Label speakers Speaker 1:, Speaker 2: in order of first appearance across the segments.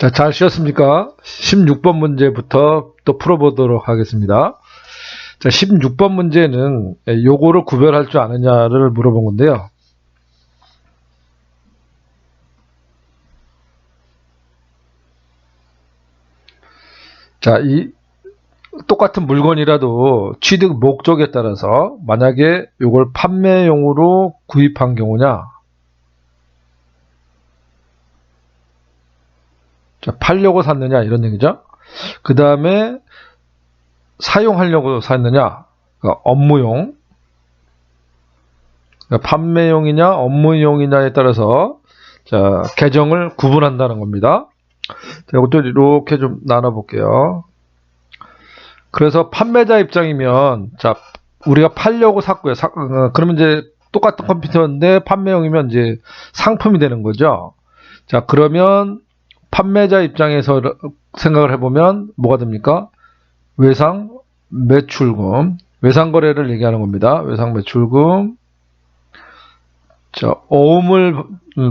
Speaker 1: 자, 잘 쉬었습니까? 16번 문제부터 또 풀어보도록 하겠습니다. 자, 16번 문제는 요거를 구별할 줄 아느냐를 물어본 건데요. 자, 이 똑같은 물건이라도 취득 목적에 따라서 만약에 요걸 판매용으로 구입한 경우냐, 자, 팔려고 샀느냐 이런 얘기죠. 그 다음에 사용하려고 샀느냐, 그러니까 업무용, 그러니까 판매용이냐 업무용이냐에 따라서 자 계정을 구분한다는 겁니다. 자, 이것도 이렇게 좀 나눠볼게요. 그래서 판매자 입장이면 자 우리가 팔려고 샀고요. 사- 어, 그러면 이제 똑같은 컴퓨터인데 판매용이면 이제 상품이 되는 거죠. 자 그러면 판매자 입장에서 생각을 해보면 뭐가 됩니까? 외상 매출금, 외상 거래를 얘기하는 겁니다. 외상 매출금. 자, 어음을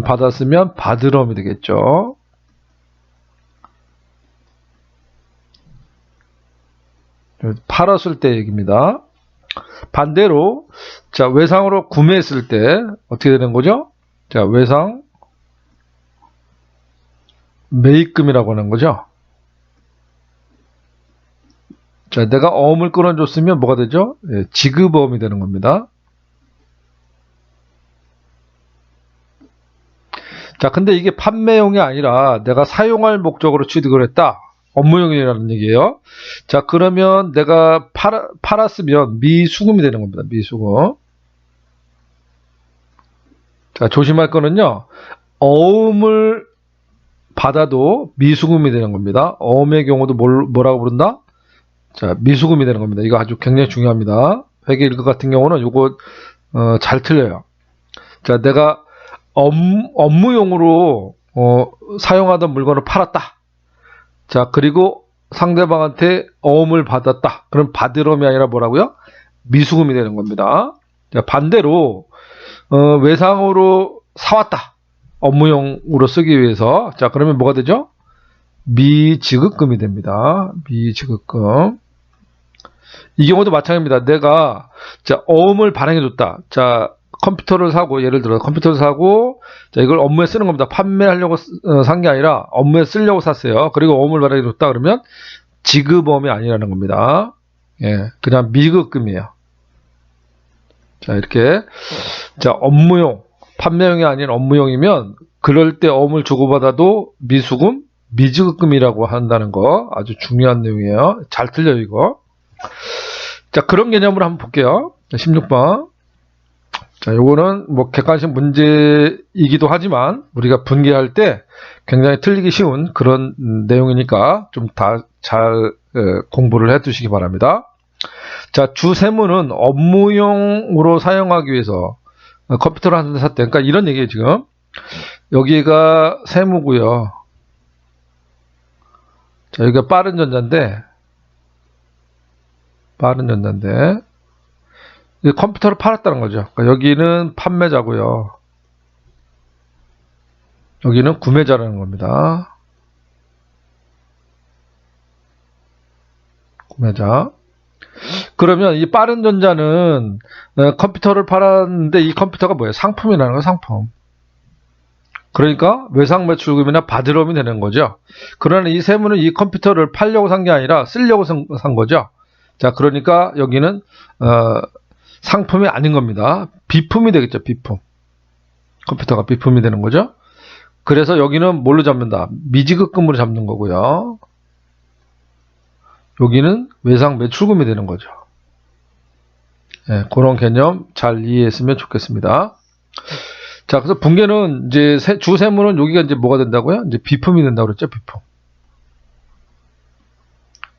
Speaker 1: 받았으면 받으러움이 되겠죠. 팔았을 때 얘기입니다. 반대로 자 외상으로 구매했을 때 어떻게 되는 거죠? 자 외상 매입금이라고 하는 거죠. 자, 내가 어음을 끊어줬으면 뭐가 되죠? 예, 지급어음이 되는 겁니다. 자, 근데 이게 판매용이 아니라 내가 사용할 목적으로 취득을 했다. 업무용이라는 얘기예요. 자, 그러면 내가 팔, 팔았으면 미수금이 되는 겁니다. 미수금. 자, 조심할 거는요. 어음을 받아도 미수금이 되는 겁니다. 어음의 경우도 뭘, 뭐라고 부른다? 자, 미수금이 되는 겁니다. 이거 아주 굉장히 중요합니다. 회계 일급 같은 경우는 이거 어, 잘 틀려요. 자, 내가 업, 업무용으로 어, 사용하던 물건을 팔았다. 자, 그리고 상대방한테 어음을 받았다. 그럼 받으럼이 아니라 뭐라고요? 미수금이 되는 겁니다. 자, 반대로 어, 외상으로 사왔다. 업무용으로 쓰기 위해서. 자, 그러면 뭐가 되죠? 미지급금이 됩니다. 미지급금. 이 경우도 마찬가지입니다. 내가 자 어음을 발행해줬다. 자 컴퓨터를 사고 예를 들어 컴퓨터를 사고 자 이걸 업무에 쓰는 겁니다. 판매하려고 산게 아니라 업무에 쓰려고 샀어요. 그리고 어음을 발행해줬다 그러면 지급어음이 아니라는 겁니다. 예, 그냥 미급금이에요. 자 이렇게 자 업무용 판매용이 아닌 업무용이면 그럴 때 어음을 주고받아도 미수금 미지급금이라고 한다는 거 아주 중요한 내용이에요. 잘 틀려요, 이거. 자, 그런 개념으로 한번 볼게요. 16번. 자, 요거는 뭐 객관식 문제이기도 하지만 우리가 분개할 때 굉장히 틀리기 쉬운 그런 음, 내용이니까 좀 다 잘 공부를 해 두시기 바랍니다. 자, 주세무는 업무용으로 사용하기 위해서 어, 컴퓨터를 한대 샀대. 그러니까 이런 얘기예요, 지금. 여기가 세무고요. 자, 여기가 빠른 전자인데, 빠른 전자인데, 이 컴퓨터를 팔았다는 거죠. 그러니까 여기는 판매자고요. 여기는 구매자라는 겁니다. 구매자. 그러면 이 빠른 전자는 어, 컴퓨터를 팔았는데 이 컴퓨터가 뭐예요? 상품이라는 거 상품. 그러니까 외상 매출금이나 받으러움이 되는 거죠. 그러나 이 세무는 이 컴퓨터를 팔려고 산 게 아니라 쓰려고 산, 산 거죠. 자, 그러니까 여기는 어, 상품이 아닌 겁니다. 비품이 되겠죠. 비품. 컴퓨터가 비품이 되는 거죠. 그래서 여기는 뭘로 잡는다? 미지급금으로 잡는 거고요. 여기는 외상 매출금이 되는 거죠. 예, 그런 개념 잘 이해했으면 좋겠습니다. 자, 그래서 붕괴는 이제 세- 주세무는 여기가 이제 뭐가 된다고요? 이제 비품이 된다고 그랬죠, 비품.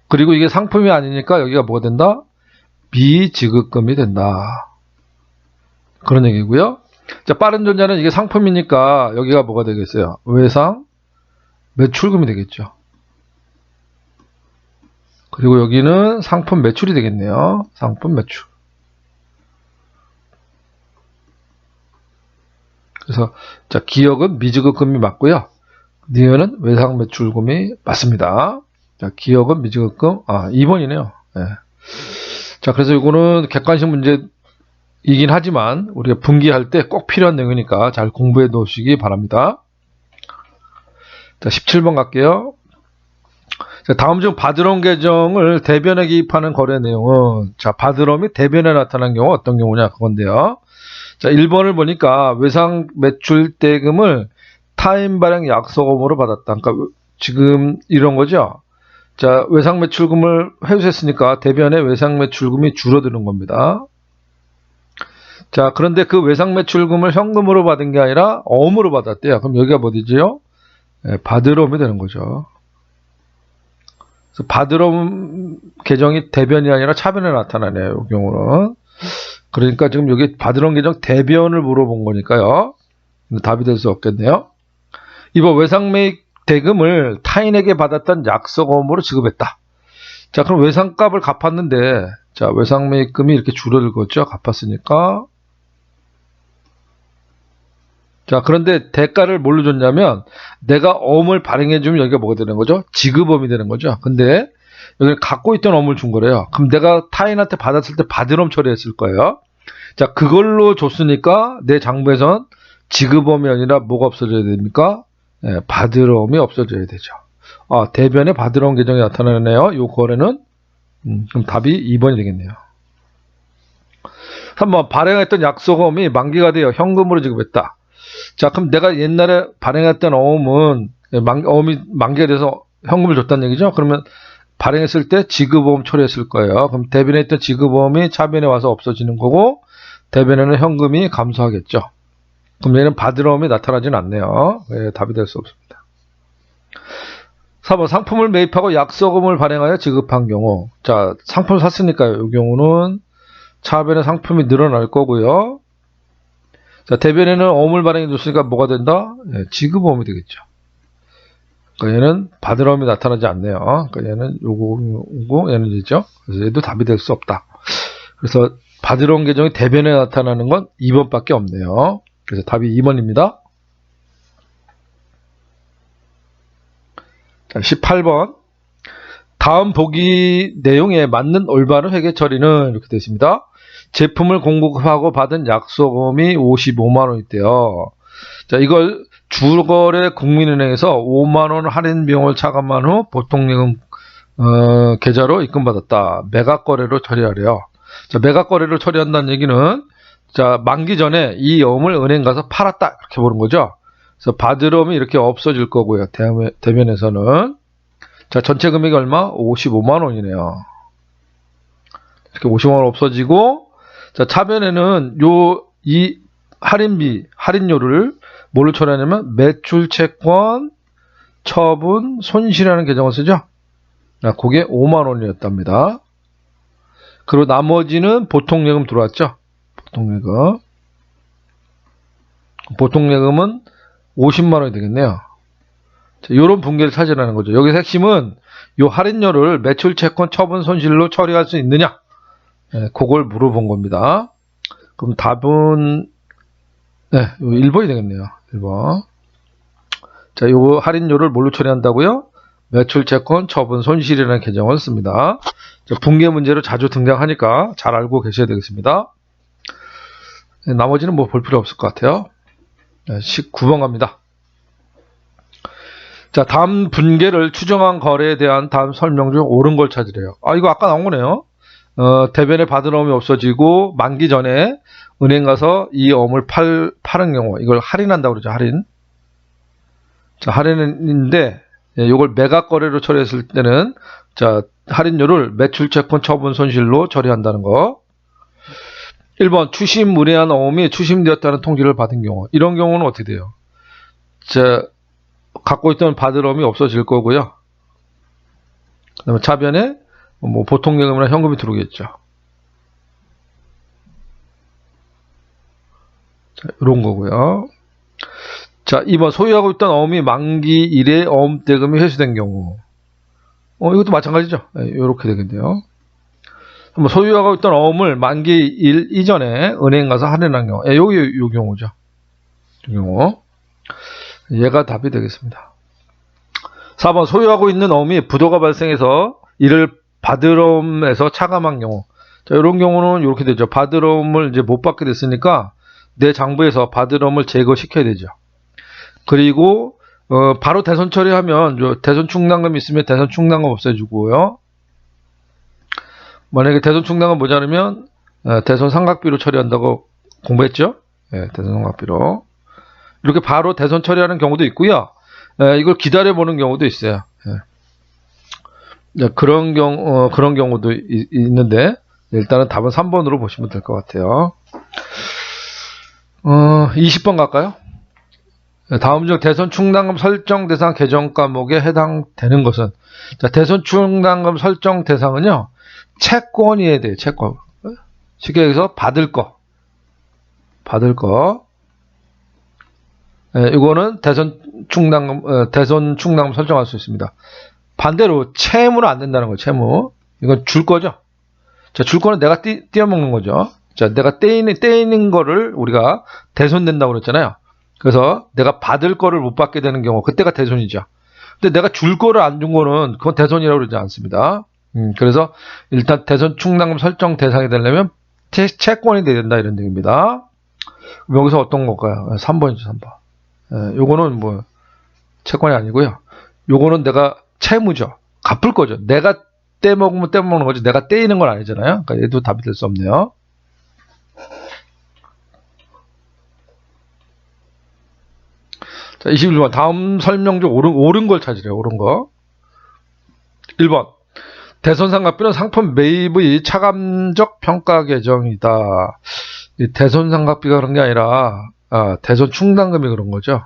Speaker 1: 그리고 이게 상품이 아니니까 여기가 뭐가 된다? 비지급금이 된다. 그런 얘기고요. 자, 빠른 전자는 이게 상품이니까 여기가 뭐가 되겠어요? 외상 매출금이 되겠죠. 그리고 여기는 상품 매출이 되겠네요. 상품 매출. 그래서 자 기억은 미지급금이 맞고요. 니은은 외상 매출금이 맞습니다. 자, 기억은 미지급금, 아, 2번이네요. 예. 자, 그래서 이거는 객관식 문제이긴 하지만 우리가 분기할 때 꼭 필요한 내용이니까 잘 공부해 놓으시기 바랍니다. 자, 17번 갈게요. 자, 다음 중 바드럼 계정을 대변에 기입하는 거래 내용은 자, 바드럼이 대변에 나타난 경우 어떤 경우냐 그건데요. 자, 1번을 보니까 외상 매출 대금을 타임 발행 약속금으로 받았다. 그러니까 지금 이런 거죠. 자, 외상 매출금을 회수했으니까 대변에 외상 매출금이 줄어드는 겁니다. 자, 그런데 그 외상 매출금을 현금으로 받은 게 아니라 어음으로 받았대요. 그럼 여기가 어디지요? 예, 바드럼이 되는 거죠. 바드럼 계정이 대변이 아니라 차변에 나타나네요. 이 경우는. 그러니까 지금 여기 바드럼 계정 대변을 물어본 거니까요. 답이 될 수 없겠네요. 이번 외상 매입 대금을 타인에게 받았던 약속금으로 지급했다. 자, 그럼 외상값을 갚았는데, 자, 외상 매입금이 이렇게 줄어들겠죠? 갚았으니까. 자, 그런데 대가를 뭘로 줬냐면, 내가 어음을 발행해주면 여기가 뭐가 되는 거죠? 지급어음이 되는 거죠. 근데, 여기 갖고 있던 어음을 준 거래요. 그럼 내가 타인한테 받았을 때 바드럼 처리했을 거예요. 자, 그걸로 줬으니까 내 장부에선 지급어음이 아니라 뭐가 없어져야 됩니까? 예, 바드럼이 없어져야 되죠. 아, 대변에 바드럼 계정이 나타나네요. 요 거래는. 음, 그럼 답이 2번이 되겠네요. 3번, 발행했던 약속어음이 만기가 되어 현금으로 지급했다. 자, 그럼 내가 옛날에 발행했던 어음은, 만, 어음이 만기가 돼서 현금을 줬다는 얘기죠? 그러면 발행했을 때 지급어음 처리했을 거예요. 그럼 대변에 있던 지급어음이 차변에 와서 없어지는 거고, 대변에는 현금이 감소하겠죠. 그럼 얘는 바드럼이 나타나진 않네요. 예, 답이 될 수 없습니다. 4번 상품을 매입하고 약속금을 발행하여 지급한 경우 자 상품을 샀으니까요. 이 경우는 차변에 상품이 늘어날 거고요. 자 대변에는 어물 발행해 줬으니까 뭐가 된다? 예, 지급어음이 되겠죠. 그러니까 얘는 바드럼이 나타나지 않네요. 그러니까 얘는 요거 요거 얘는 이죠. 그래서 얘도 답이 될 수 없다. 그래서 바드럼 계정이 대변에 나타나는 건 2번밖에 없네요. 그래서 답이 2번입니다. 자, 18번. 다음 보기 내용에 맞는 올바른 회계 처리는 이렇게 되어 있습니다. 제품을 공급하고 받은 약속금이 55만원 있대요. 자, 이걸 주거래 국민은행에서 5만원 할인 비용을 차감한 후 보통예금 어, 계좌로 입금받았다. 매각 거래로 처리하래요. 자, 매각 거래로 처리한다는 얘기는 자, 만기 전에 이 어음을 은행 가서 팔았다. 이렇게 보는 거죠. 그래서 바드럼이 이렇게 없어질 거고요. 대면, 대면 에서는. 자, 전체 금액이 얼마? 55만 원이네요. 이렇게 55만 원 없어지고, 자, 차변에는 요, 이 할인비, 할인료를 뭘로 처리하냐면, 매출 채권, 처분, 손실이라는 계정을 쓰죠. 아, 그게 5만 원이었답니다. 그리고 나머지는 보통 예금 들어왔죠. 보통 예금. 보통 예금은 50만 원이 되겠네요. 자, 요런 분계를 찾으라는 거죠. 여기서 핵심은 요 할인료를 매출 채권 처분 손실로 처리할 수 있느냐? 예, 그걸 물어본 겁니다. 그럼 답은 네, 요 1번이 되겠네요. 1번. 자, 요 할인료를 뭘로 처리한다고요? 매출 채권 처분 손실이라는 계정을 씁니다. 자, 분계 문제로 자주 등장하니까 잘 알고 계셔야 되겠습니다. 네, 나머지는 뭐 볼 필요 없을 것 같아요. 19번 갑니다. 자, 다음 분계를 추정한 거래에 대한 다음 설명 중 옳은 걸 찾으래요. 아, 이거 아까 나온 거네요. 어, 대변에 받은 어음이 없어지고 만기 전에 은행 가서 이 어음을 팔, 파는 경우 이걸 할인한다고 그러죠. 할인. 자, 할인인데 예, 이걸 매각 거래로 처리했을 때는 자, 할인료를 매출 채권 처분 손실로 처리한다는 거. 1번 추심 무례한 어음이 추심되었다는 통지를 받은 경우 이런 경우는 어떻게 돼요? 자, 갖고 있던 받을 어음이 없어질 거고요. 그 다음에 차변에 뭐 보통 예금이나 현금이 들어오겠죠. 자, 이런 거고요. 자, 2번 소유하고 있던 어음이 만기 이래 어음 대금이 회수된 경우. 어, 이것도 마찬가지죠. 이렇게 되겠네요. 한번 소유하고 있던 어음을 만기 일 이전에 은행 가서 할인한 경우, 예, 여기 요 경우죠. 이 경우. 얘가 답이 되겠습니다. 4번 소유하고 있는 어음이 부도가 발생해서 이를 받으럼에서 차감한 경우. 자, 이런 경우는 이렇게 되죠. 받으럼을 이제 못 받게 됐으니까 내 장부에서 받으럼을 제거시켜야 되죠. 그리고 어, 바로 대손 처리하면 요 대손 충당금 있으면 대손 충당금 없애주고요. 만약에 대손 충당금 모자르면 어, 대손 삼각비로 처리한다고 공부했죠? 예, 대손 삼각비로. 이렇게 바로 대손 처리하는 경우도 있고요. 예, 이걸 기다려 보는 경우도 있어요. 예. 예, 그런 경우 어, 그런 경우도 이- 있는데 일단은 답은 3번으로 보시면 될 것 같아요. 어, 20번 갈까요? 네, 다음 중 대선 충당금 설정 대상 개정 과목에 해당되는 것은 자, 대선 충당금 설정 대상은요 채권이에 대해 채권 쉽게 얘기해서 받을 거 받을 거 예, 이거는 대선 충당금 어, 대선 충당금 설정할 수 있습니다. 반대로 채무는 안 된다는 거예요. 채무 이건 줄 거죠. 자, 줄 거는 내가 띄, 띄어먹는 거죠. 자, 내가 떼이는 떼이는 거를 우리가 대손된다고 그랬잖아요. 그래서 내가 받을 거를 못 받게 되는 경우 그때가 대손이죠. 근데 내가 줄 거를 안 준 거는 그건 대손이라고 그러지 않습니다. 음, 그래서 일단 대손 충당금 설정 대상이 되려면 채, 채권이 돼야 된다 이런 얘기입니다. 여기서 어떤 걸까요? 3번이죠, 3번. 예, 요거는 뭐 채권이 아니고요. 요거는 내가 채무죠. 갚을 거죠. 내가 떼먹으면 떼먹는 거지. 내가 떼이는 건 아니잖아요. 그러니까 얘도 답이 될 수 없네요. 자, 21번. 다음 설명 중 옳은, 옳은 걸 찾으래요. 옳은 거. 1번. 대손상각비는 상품 매입의 차감적 평가 계정이다. 이 대손상각비가 그런 게 아니라, 아, 대손 충당금이 그런 거죠.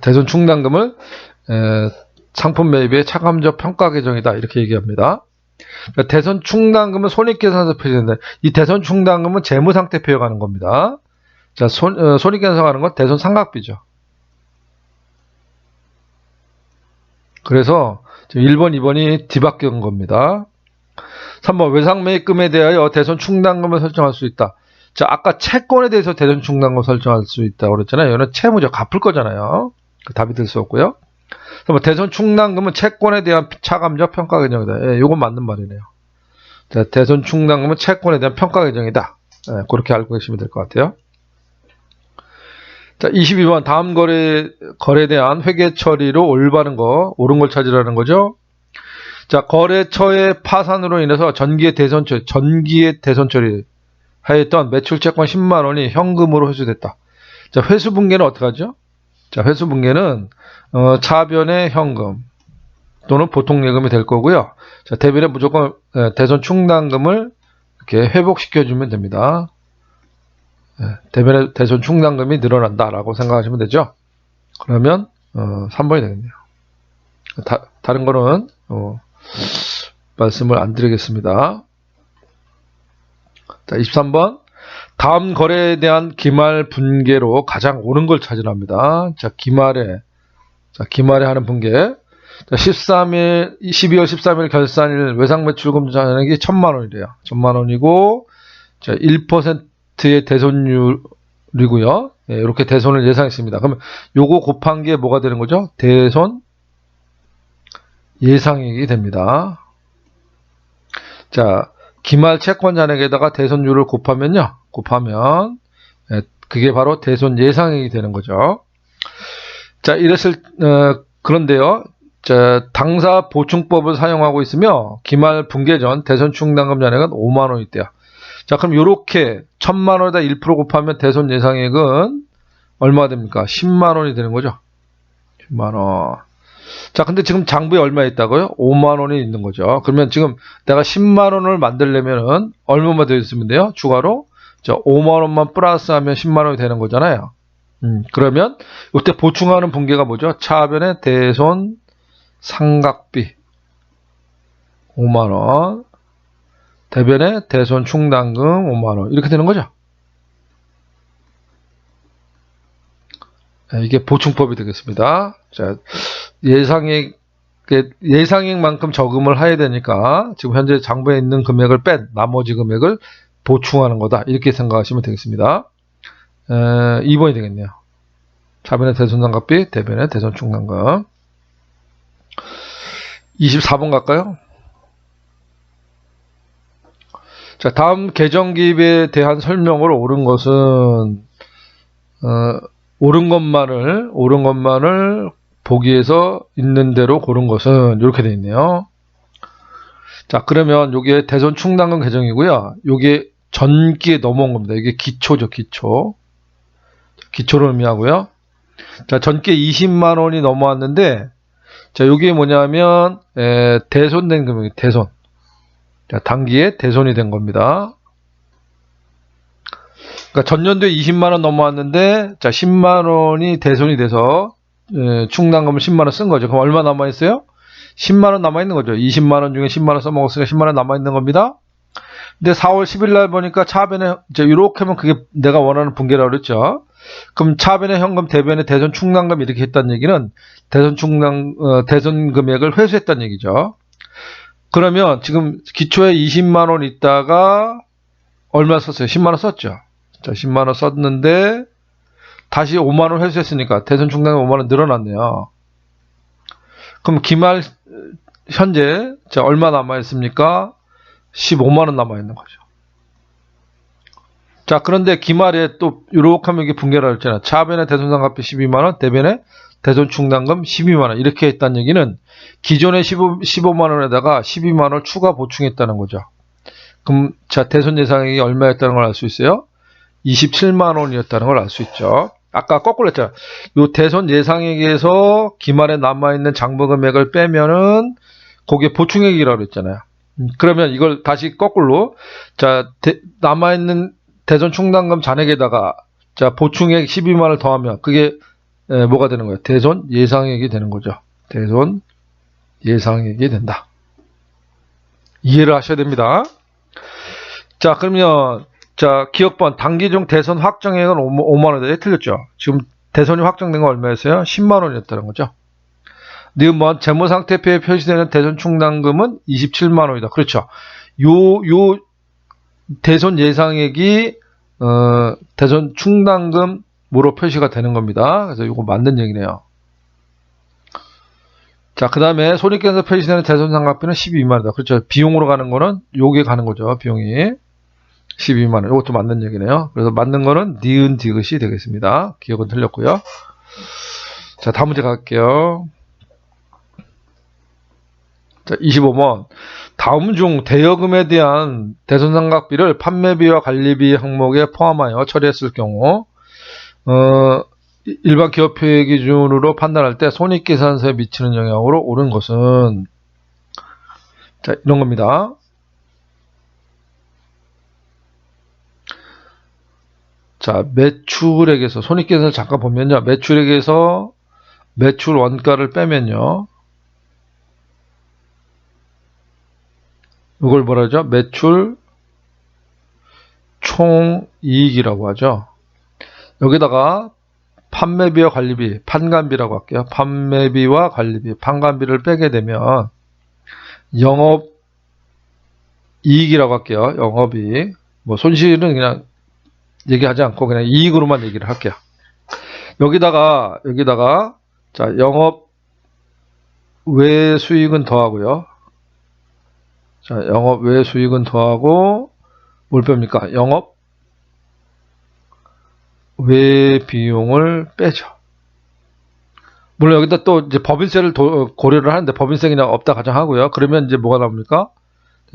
Speaker 1: 대손 충당금을 에, 상품 매입의 차감적 평가 계정이다. 이렇게 얘기합니다. 자, 대손 충당금은 손익계산서 표시된다. 이 대손 충당금은 재무상태 표현하는 겁니다. 자, 손, 어, 손익계산서하는 건 대손 상각비죠. 그래서 지금 1번, 2번이 뒤바뀐 겁니다. 3번 외상매입금에 대하여 대손 충당금을 설정할 수 있다. 자, 아까 채권에 대해서 대손 충당금 설정할 수 있다고 그랬잖아요. 이거는 채무죠. 갚을 거잖아요. 그 답이 될 수 없고요. 그럼 대손 충당금은 채권에 대한 차감적 평가 계정이다. 예, 이건 맞는 말이네요. 자, 대손 충당금은 채권에 대한 평가 계정이다. 예, 그렇게 알고 계시면 될 것 같아요. 자, 22번 다음 거래 거래에 대한 회계 처리로 올바른 거, 옳은 걸 찾으라는 거죠. 자, 거래처의 파산으로 인해서 전기의 대손 처리, 전기의 대손 처리 하였던 매출 채권 10만 원이 현금으로 회수됐다. 자, 회수 분계는 어떻게 하죠? 자, 회수 분계는 어, 차변의 현금 또는 보통 예금이 될 거고요. 자, 대변에 무조건 예, 대손 충당금을 이렇게 회복시켜 주면 됩니다. 예, 대변의 대손 충당금이 늘어난다라고 생각하시면 되죠. 그러면 어, 3번이 되겠네요. 다, 다른 거는 어, 말씀을 안 드리겠습니다. 자, 23번. 다음 거래에 대한 기말 분계로 가장 옳은 걸 찾으랍니다. 자, 기말에, 자, 기말에 하는 분계. 자, 13일, 12월 13일 결산일 외상 매출금 잔액이 1000만 원이래요. 1000만 원이고, 자, 1%의 대손율이고요. 예, 이렇게 대손을 예상했습니다. 그러면 요거 곱한 게 뭐가 되는 거죠? 대손 예상액이 됩니다. 자, 기말 채권 잔액에다가 대손율을 곱하면요. 곱하면 예, 그게 바로 대손 예상액이 되는 거죠. 자, 이랬을 어, 그런데요. 자, 당사 보충법을 사용하고 있으며 기말 분계 전 대손 충당금 잔액은 5만 원이 돼요. 자, 그럼 요렇게 1000만 원에다 1% 곱하면 대손 예상액은 얼마 됩니까? 10만 원이 되는 거죠. 10만 원. 자, 근데 지금 장부에 얼마 있다고요? 5만 원이 있는 거죠. 그러면 지금 내가 10만 원을 만들려면은 얼마만 더 있으면 돼요? 추가로? 자, 5만 원만 플러스하면 10만 원이 되는 거잖아요. 음, 그러면 이때 보충하는 분계가 뭐죠? 차변의 대손 상각비 5만 원, 대변의 대손 충당금 5만 원 이렇게 되는 거죠. 네, 이게 보충법이 되겠습니다. 자, 예상액 예상액만큼 저금을 해야 되니까 지금 현재 장부에 있는 금액을 뺀 나머지 금액을 보충하는 거다 이렇게 생각하시면 되겠습니다. 에, 2번이 되겠네요. 차변의 대손상각비, 대변의 대손충당금. 24번 갈까요? 자, 다음 계정기입에 대한 설명을 옳은 것은, 어, 옳은 것만을, 옳은 것만을 보기에서 있는 대로 고른 것은 이렇게 되어 있네요. 자, 그러면 요게 대손 충당금 계정이고요. 요게 전기에 넘어온 겁니다. 이게 기초죠, 기초. 기초를 의미하고요. 자, 전기에 20만 원이 넘어왔는데, 자, 요게 뭐냐면, 에, 대손된 금액이 대손. 자, 단기에 대손이 된 겁니다. 그러니까 전년도에 20만 원 넘어왔는데, 자, 10만 원이 대손이 돼서, 에, 충당금을 10만 원 쓴 거죠. 그럼 얼마 남아있어요? 10만 원 남아있는 거죠. 20만 원 중에 10만 원 써먹었으니까 10만 원 남아있는 겁니다. 근데 4월 10일 날 보니까 차변에, 이제 이렇게 하면 그게 내가 원하는 분계라고 그랬죠. 그럼 차변의 현금, 대변의 대손 충당금 이렇게 했다는 얘기는 대손 충당, 어, 대손 금액을 회수했다는 얘기죠. 그러면 지금 기초에 20만 원 있다가 얼마 썼어요? 10만 원 썼죠. 자, 10만 원 썼는데 다시 5만 원 회수했으니까 대손 충당금 5만 원 늘어났네요. 그럼 기말 현재 자 얼마 남아 있습니까? 15만 원 남아 있는 거죠. 자, 그런데 기말에 또 이렇게 하면 이게 분개라 했잖아요. 차변의 대손상각비 12만 원, 대변의 대손 충당금 12만 원 이렇게 했다는 얘기는 기존의 15, 15만 원에다가 12만 원을 추가 보충했다는 거죠. 그럼 자 대손 예상액이 얼마였다는 걸 알 수 있어요? 27만 원이었다는 걸 알 수 있죠. 아까 거꾸로 했잖아. 요 대손 예상액에서 기말에 남아있는 장부 금액을 빼면은 거기에 보충액이라고 그랬잖아요. 음, 그러면 이걸 다시 거꾸로 자 대- 남아있는 대손 충당금 잔액에다가 자 보충액 12만 원을 더하면 그게 에, 뭐가 되는 거예요? 대손 예상액이 되는 거죠. 대손 예상액이 된다. 이해를 하셔야 됩니다. 자 그러면 자 기억번 단기 중 대손 확정액은 5만 원에 틀렸죠. 지금 대손이 확정된 건 얼마였어요? 10만 원이었다는 거죠. 니은번 재무 상태표에 표시되는 대손 충당금은 27만 원이다. 그렇죠. 요, 요 대손 예상액이 어, 대손 충당금으로 표시가 되는 겁니다. 그래서 이거 맞는 얘기네요. 자, 그 다음에 손익계에서 표시되는 대손 상각비는 12만 원이다. 그렇죠. 비용으로 가는 거는 요게 가는 거죠. 비용이 12만 원. 이것도 맞는 얘기네요. 그래서 맞는 거는 니은 디귿이 되겠습니다. 기억은 틀렸고요. 자, 다음 문제 갈게요. 자, 25번. 다음 중 대여금에 대한 대손상각비를 판매비와 관리비 항목에 포함하여 처리했을 경우, 어, 일반 기업회 기준으로 판단할 때 손익계산서에 미치는 영향으로 옳은 것은, 자, 이런 겁니다. 자, 매출액에서, 손익계산을 잠깐 보면요. 매출액에서 매출 원가를 빼면요. 이걸 뭐라 하죠? 매출 총 이익이라고 하죠. 여기다가 판매비와 관리비, 판관비라고 할게요. 판매비와 관리비, 판관비를 빼게 되면 영업 이익이라고 할게요. 영업이익. 뭐 손실은 그냥 얘기하지 않고 그냥 이익으로만 얘기를 할게요. 여기다가 여기다가 자 영업 외 수익은 더하고요. 자, 영업 외 수익은 더하고 뭘 뺍니까? 영업 외 비용을 빼죠. 물론 여기다 또 이제 법인세를 도- 고려를 하는데 법인세 그냥 없다 가정하고요. 그러면 이제 뭐가 나옵니까?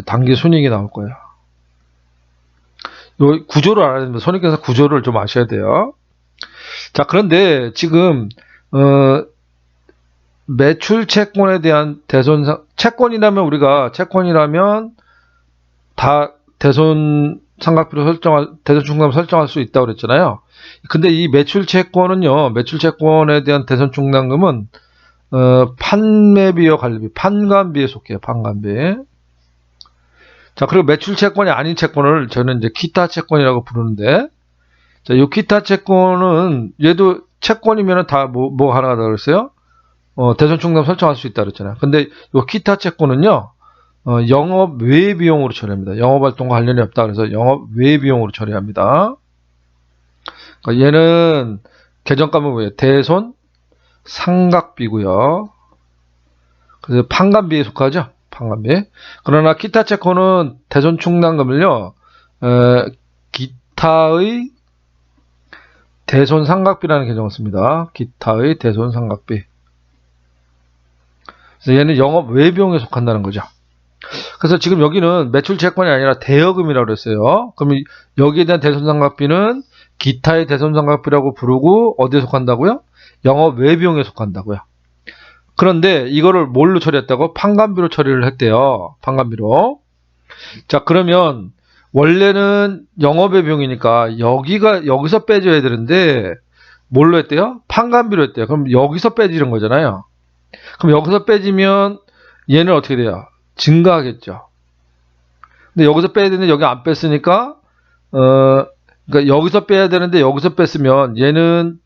Speaker 1: 단기 순이익이 나올 거예요. 요 구조를 알아야 됩니다. 손익계산 구조를 좀 아셔야 돼요. 자, 그런데 지금 어 매출 채권에 대한 대손상 채권이라면 우리가 채권이라면 다 대손 상각비로 설정할 대손 충당금 설정할 수 있다고 그랬잖아요. 근데 이 매출 채권은요. 매출 채권에 대한 대손 충당금은 어, 판매비와 관리비, 판관비에 속해요. 판관비. 자, 그리고 매출 채권이 아닌 채권을 저는 이제 기타 채권이라고 부르는데 자, 요 기타 채권은 얘도 채권이면은 다뭐 뭐 하나가 다 그랬어요? 어, 대손 충당 설정할 수 있다 그랬잖아요. 근데 이 기타 채권은요, 어, 영업 외 비용으로 처리합니다. 영업 활동과 관련이 없다. 그래서 영업 외 비용으로 처리합니다. 그러니까 얘는 개정 과목이에요. 대손 상각비고요. 그래서 판관비에 속하죠. 판관비. 그러나 기타 채권은 대손 충당금을요. 에, 기타의 대손 상각비라는 개정을 씁니다. 기타의 대손 상각비. 그래서 얘는 영업 외비용에 속한다는 거죠. 그래서 지금 여기는 매출 채권이 아니라 대여금이라고 그랬어요. 그럼 이- 여기에 대한 대손 상각비는 기타의 대손 상각비라고 부르고 어디에 속한다고요? 영업 외비용에 속한다고요. 그런데 이거를 뭘로 처리했다고? 판관비로 처리를 했대요. 판관비로. 자, 그러면 원래는 영업의 비용이니까 여기가 여기서 빼줘야 되는데 뭘로 했대요? 판관비로 했대요. 그럼 여기서 빼지는 거잖아요. 그럼 여기서 빼지면 얘는 어떻게 돼요? 증가하겠죠. 근데 여기서 빼야 되는데 여기 안 뺐으니까 어 그러니까 여기서 빼야 되는데 여기서 뺐으면 얘는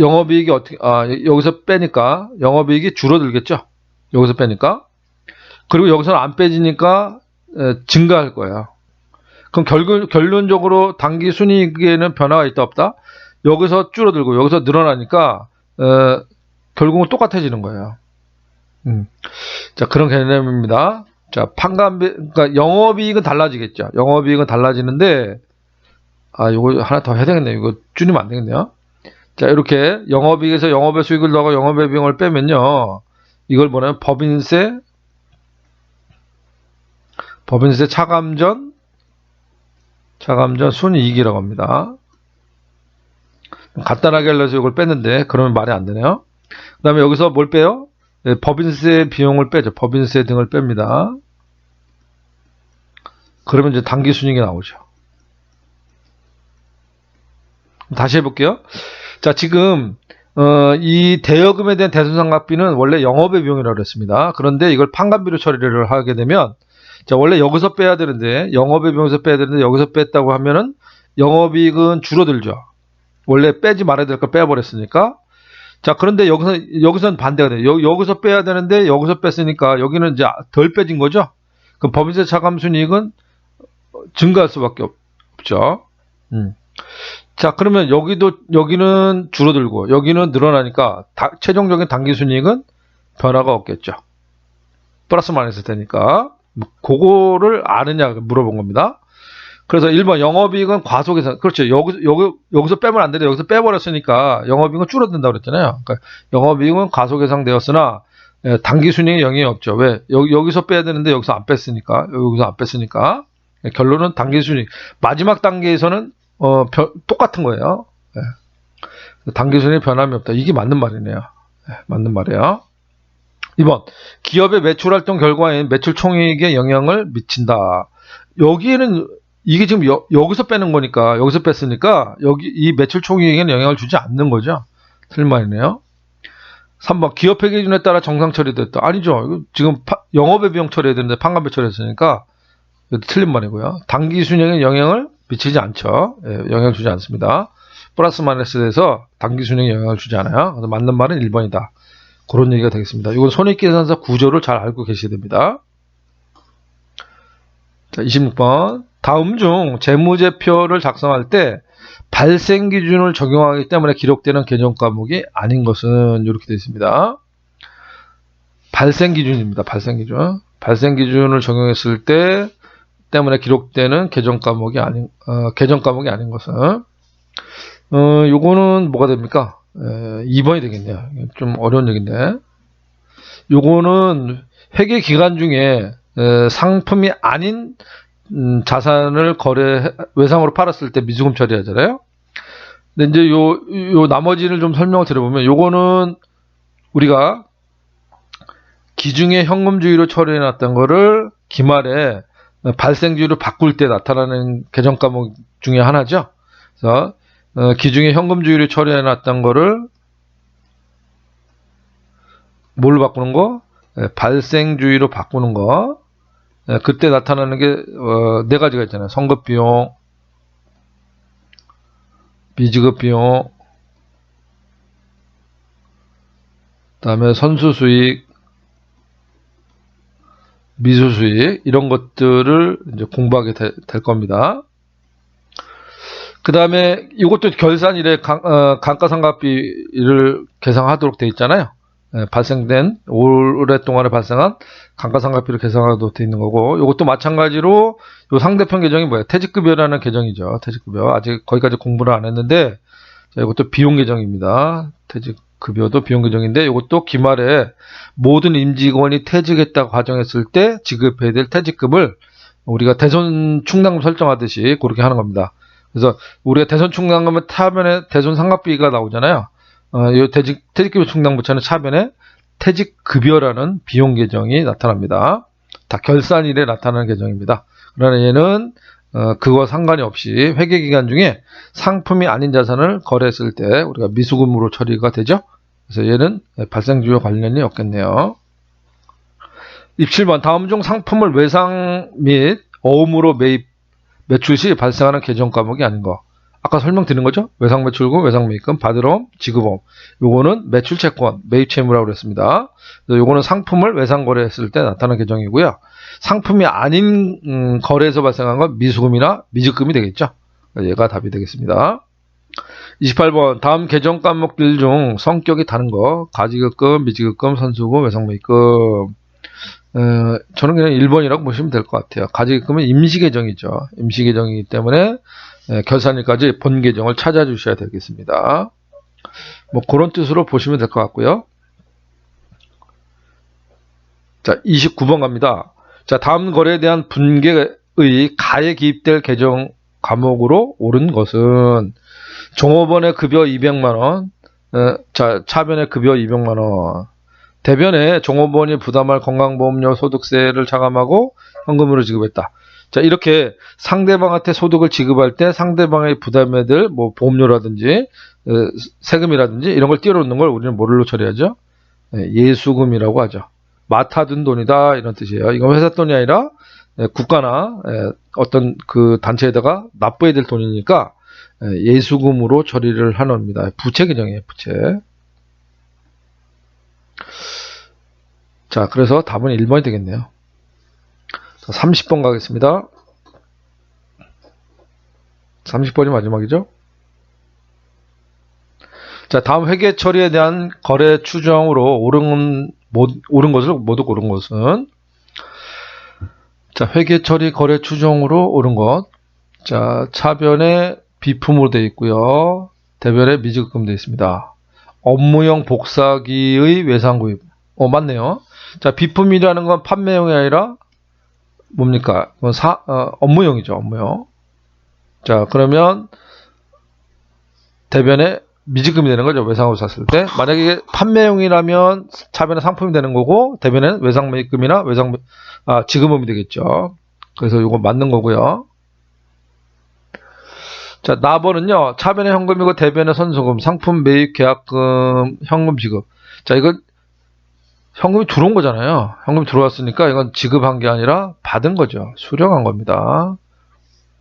Speaker 1: 영업이익이 어떻게 아 여기서 빼니까 영업이익이 줄어들겠죠. 여기서 빼니까 그리고 여기서는 안 빼지니까 에, 증가할 거예요. 그럼 결국 결론적으로 단기 순이익에는 변화가 있다 없다? 여기서 줄어들고 여기서 늘어나니까 어, 결국은 똑같아지는 거예요. 음. 자, 그런 개념입니다. 자, 판관비, 그러니까 영업이익은 달라지겠죠. 영업이익은 달라지는데, 아, 요거 하나 더 해야 되겠네요. 이거 줄이면 안 되겠네요. 자, 이렇게 영업이익에서 영업의 수익을 더하고 영업의 비용을 빼면요. 이걸 뭐냐면 법인세, 법인세 차감전, 차감전 순이익이라고 합니다. 간단하게 알려서 이걸 뺐는데, 그러면 말이 안 되네요. 그 다음에 여기서 뭘 빼요? 예, 법인세 비용을 빼죠. 법인세 등을 뺍니다. 그러면 이제 단기 순이익이 나오죠. 다시 해볼게요. 자, 지금 어, 이 대여금에 대한 대손상각비는 원래 영업의 비용이라고 그랬습니다. 그런데 이걸 판관비로 처리를 하게 되면 자, 원래 여기서 빼야 되는데 영업의 비용에서 빼야 되는데 여기서 뺐다고 하면은 영업이익은 줄어들죠. 원래 빼지 말아야 될 걸 빼버렸으니까 자, 그런데 여기서, 여기서는 반대가 돼요. 여, 여기서 빼야 되는데, 여기서 뺐으니까, 여기는 이제 덜 빼진 거죠? 그럼 법인세 차감 순이익은 증가할 수밖에 없, 죠 음. 자, 그러면 여기도, 여기는 줄어들고, 여기는 늘어나니까, 다- 최종적인 단기 순이익은 변화가 없겠죠. 플러스 마이너스 되니까. 뭐, 그거를 아느냐 물어본 겁니다. 그래서 1번 영업이익은 과속에서 그렇죠. 여기 여기 여기서 빼면 안 되는데 여기서 빼버렸으니까 영업이익은 줄어든다고 그랬잖아요. 그러니까 영업이익은 과속 예상되었으나 예, 단기 순이익에 영향이 없죠. 왜 여기 여기서 빼야 되는데 여기서 안 뺐으니까 여기서 안 뺐으니까 예, 결론은 단기 순이익 마지막 단계에서는 어 벼- 똑같은 거예요. 예. 단기 순이익 변함이 없다. 이게 맞는 말이네요. 예, 맞는 말이에요. 2번 기업의 매출 활동 결과인 매출 총이익에 영향을 미친다. 여기에는 이게 지금 여, 기서 빼는 거니까 여기서 뺐으니까 여기 이 매출 총이익에는 영향을 주지 않는 거죠. 틀린 말이네요. 3번 기업 회계 기준에 따라 정상 처리됐다. 아니죠. 지금 파- 영업의 비용 처리해야 되는데 판관비 처리했으니까 틀린 말이고요. 단기 순이익에 영향을 미치지 않죠. 예, 영향을 주지 않습니다. 플러스 마이너스에서 단기 순이익에 영향을 주지 않아요. 그래서 맞는 말은 1번이다. 그런 얘기가 되겠습니다. 이건 손익계산서 구조를 잘 알고 계셔야 됩니다. 자, 26번. 다음 중 재무제표를 작성할 때 발생 기준을 적용하기 때문에 기록되는 개정 과목이 아닌 것은 이렇게 되어 있습니다. 발생 기준입니다. 발생 기준. 발생 기준을 적용했을 때 때문에 기록되는 개정 과목이 아닌 어, 개정 과목이 아닌 것은 어, 요거는 뭐가 됩니까? 에, 2번이 되겠네요. 좀 어려운 얘기인데. 요거는 회계 기간 중에 에, 상품이 아닌 음, 자산을 거래 외상으로 팔았을 때 미수금 처리하잖아요. 근데 이제 요, 요 나머지를 좀 설명을 드려보면 요거는 우리가 기중에 현금주의로 처리해 놨던 거를 기말에 발생주의로 바꿀 때 나타나는 개정 과목 중에 하나죠. 그래서 어, 기중에 현금주의로 처리해 놨던 거를 뭘로 바꾸는 거? 예, 발생주의로 바꾸는 거. 예, 그때 나타나는 게, 어, 네 가지가 있잖아요. 선급 비용, 비지급 비용, 그 다음에 선수 수익, 미수 수익, 이런 것들을 이제 공부하게 되- 될 겁니다. 그 다음에 이것도 결산일에 강, 어, 감가상각비를 계상하도록 돼 있잖아요. 예, 발생된 오랫동안에 발생한 감가상각비를 계상하도록 돼 있는 거고 이것도 마찬가지로 요 상대편 계정이 뭐예요? 퇴직급여라는 계정이죠. 퇴직급여 아직 거기까지 공부를 안 했는데 자, 이것도 비용 계정입니다. 퇴직 급여도 비용 계정인데 이것도 기말에 모든 임직원이 퇴직했다고 가정했을 때 지급해야 될 퇴직금을 우리가 대손 충당금 설정하듯이 그렇게 하는 겁니다. 그래서 우리가 대손 충당금은 타변에 대손 상각비가 나오잖아요. 어, 이 퇴직, 퇴직급여 충당부처는 차변에 퇴직급여라는 비용 계정이 나타납니다. 다 결산일에 나타나는 계정입니다. 그러나 얘는 어, 그거 상관이 없이 회계 기간 중에 상품이 아닌 자산을 거래했을 때 우리가 미수금으로 처리가 되죠. 그래서 얘는 발생주요 관련이 없겠네요. 입 7번 다음 중 상품을 외상 및 어음으로 매입 매출 시 발생하는 계정 과목이 아닌 거. 아까 설명드린 거죠? 외상 매출금, 외상 매입금, 받으럼, 지급험. 요거는 매출 채권, 매입 채무라고 그랬습니다. 요거는 상품을 외상 거래했을 때 나타나는 계정이고요. 상품이 아닌 음, 거래에서 발생한 건 미수금이나 미지급이 되겠죠. 얘가 답이 되겠습니다. 28번 다음 계정 과목들 중 성격이 다른 거 가지급금, 미지급금, 선수금, 외상매입금 어, 저는 그냥 1번이라고 보시면 될 것 같아요. 가지급금은 임시계정이죠. 임시계정이기 때문에 예, 결산일까지 본 계정을 찾아주셔야 되겠습니다. 뭐 그런 뜻으로 보시면 될 것 같고요. 자, 29번 갑니다. 자, 다음 거래에 대한 분계의 가에 기입될 계정 과목으로 옳은 것은 종업원의 급여 200만원, 어, 자, 차변의 급여 200만 원, 대변에 종업원이 부담할 건강보험료 소득세를 차감하고 현금으로 지급했다. 자, 이렇게 상대방한테 소득을 지급할 때 상대방의 부담에 들 뭐 보험료라든지 어, 세금이라든지 이런 걸 띄워놓는 걸 우리는 뭐로 처리하죠? 예, 예수금이라고 하죠. 맡아둔 돈이다 이런 뜻이에요. 이건 회사 돈이 아니라 예, 국가나 예, 어떤 그 단체에다가 납부해야 될 돈이니까 예, 예수금으로 처리를 하는 겁니다. 부채 계정이에요. 부채. 자, 그래서 답은 1번이 되겠네요. 자, 30번 가겠습니다. 30번이 마지막이죠? 자, 다음 회계 처리에 대한 거래 추정으로 옳은, 못, 옳은 것을 모두 고른 것은 자, 회계 처리 거래 추정으로 옳은 것. 자, 차변에 비품으로 되어 있고요. 대변에 미지급금 되어 있습니다. 업무용 복사기의 외상 구입. 어, 맞네요. 자, 비품이라는 건 판매용이 아니라 뭡니까? 그건 사, 어, 업무용이죠, 업무용. 자, 그러면 대변에 미지급이 되는 거죠, 외상으로 샀을 때. 만약에 판매용이라면 차변에 상품이 되는 거고, 대변에는 외상 매입금이나 외상, 아, 지급음이 되겠죠. 그래서 이거 맞는 거고요. 자, 나번은요, 차변의 현금이고 대변의 선수금, 상품 매입 계약금, 현금 지급. 자, 이건 현금이 들어온 거잖아요. 현금이 들어왔으니까 이건 지급한 게 아니라 받은 거죠. 수령한 겁니다.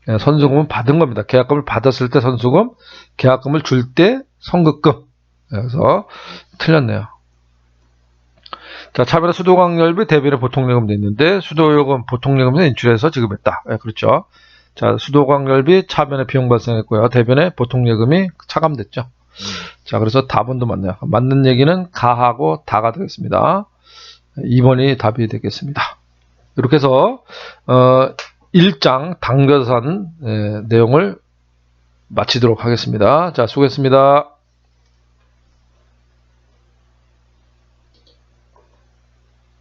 Speaker 1: 예, 선수금은 받은 겁니다. 계약금을 받았을 때 선수금, 계약금을 줄 때 선급금. 그래서 틀렸네요. 자, 차별의 수도광열비 대비의 보통요금도 있는데 수도요금 보통요금은 인출해서 지급했다. 예, 그렇죠. 자, 수도광열비 차변에 비용 발생했고요. 대변에 보통요금이 차감됐죠. 자, 그래서 답은도 맞네요. 맞는 얘기는 가하고 다가 되겠습니다. 2번이 답이 되겠습니다. 이렇게 해서 어, 1장 당겨산 에, 내용을 마치도록 하겠습니다. 자, 수고했습니다.